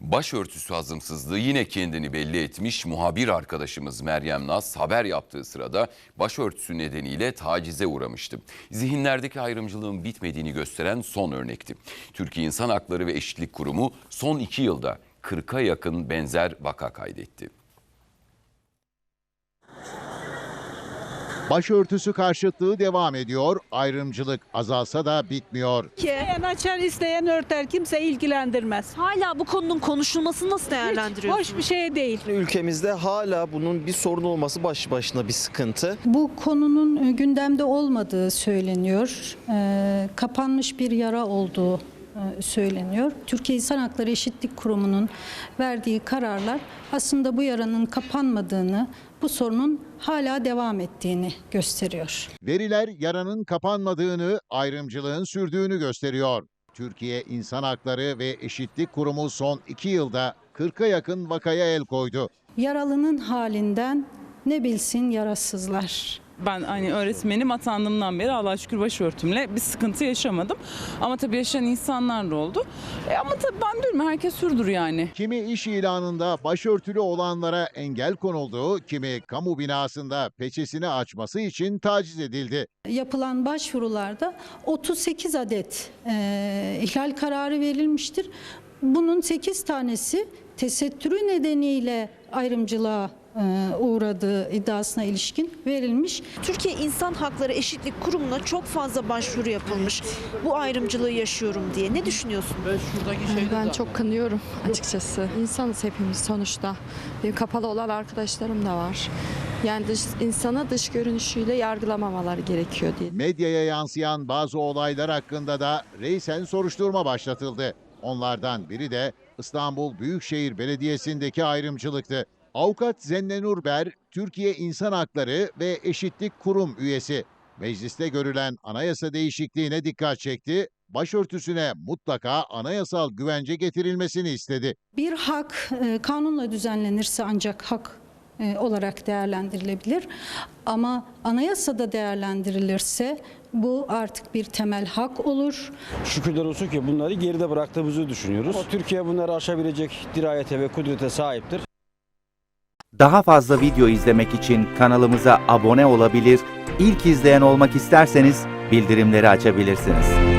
Başörtüsü hazımsızlığı yine kendini belli etmiş muhabir arkadaşımız Meryem Naz haber yaptığı sırada başörtüsü nedeniyle tacize uğramıştı. Zihinlerdeki ayrımcılığın bitmediğini gösteren son örnekti. Türkiye İnsan Hakları ve Eşitlik Kurumu son iki yılda 40'a yakın benzer vaka kaydetti. Başörtüsü karşıtlığı devam ediyor, ayrımcılık azalsa da bitmiyor. İsteyen açar, isteyen örter. Kimse ilgilendirmez. Hala bu konunun konuşulmasını nasıl Hiç değerlendiriyorsunuz? hoş bir şey değil. Ülkemizde hala bunun bir sorun olması baş başına bir sıkıntı. Bu konunun gündemde olmadığı söyleniyor. Ee, kapanmış bir yara olduğu söyleniyor. Türkiye İnsan Hakları Eşitlik Kurumu'nun verdiği kararlar aslında bu yaranın kapanmadığını, bu sorunun hala devam ettiğini gösteriyor. Veriler yaranın kapanmadığını, ayrımcılığın sürdüğünü gösteriyor. Türkiye İnsan Hakları ve Eşitlik Kurumu son iki yılda 40'a yakın vakaya el koydu. Yaralının halinden ne bilsin yarasızlar. Ben hani öğretmenim atandığımdan beri Allah'a şükür başörtümle bir sıkıntı yaşamadım. Ama tabii yaşayan insanlar da oldu. E ama tabii ben diyorum herkes sürdür yani. Kimi iş ilanında başörtülü olanlara engel konuldu, kimi kamu binasında peçesini açması için taciz edildi. Yapılan başvurularda 38 adet e, ihlal kararı verilmiştir. Bunun 8 tanesi tesettürü nedeniyle ayrımcılığa e, uğradığı iddiasına ilişkin verilmiş. Türkiye İnsan Hakları Eşitlik Kurumu'na çok fazla başvuru yapılmış. Bu ayrımcılığı yaşıyorum diye. Ne düşünüyorsun? Ben çok kınıyorum açıkçası. İnsanız hepimiz sonuçta. Benim kapalı olan arkadaşlarım da var. Yani dış, insana dış görünüşüyle yargılamamaları gerekiyor diye. Medyaya yansıyan bazı olaylar hakkında da reysen soruşturma başlatıldı. Onlardan biri de İstanbul Büyükşehir Belediyesi'ndeki ayrımcılıktı. Avukat Zenne Nurber, Türkiye İnsan Hakları ve Eşitlik Kurum üyesi. Mecliste görülen anayasa değişikliğine dikkat çekti. Başörtüsüne mutlaka anayasal güvence getirilmesini istedi. Bir hak e, kanunla düzenlenirse ancak hak olarak değerlendirilebilir. Ama anayasada değerlendirilirse bu artık bir temel hak olur. Şükürler olsun ki bunları geride bıraktığımızı düşünüyoruz. O Türkiye bunları aşabilecek dirayete ve kudrete sahiptir. Daha fazla video izlemek için kanalımıza abone olabilir, ilk izleyen olmak isterseniz bildirimleri açabilirsiniz.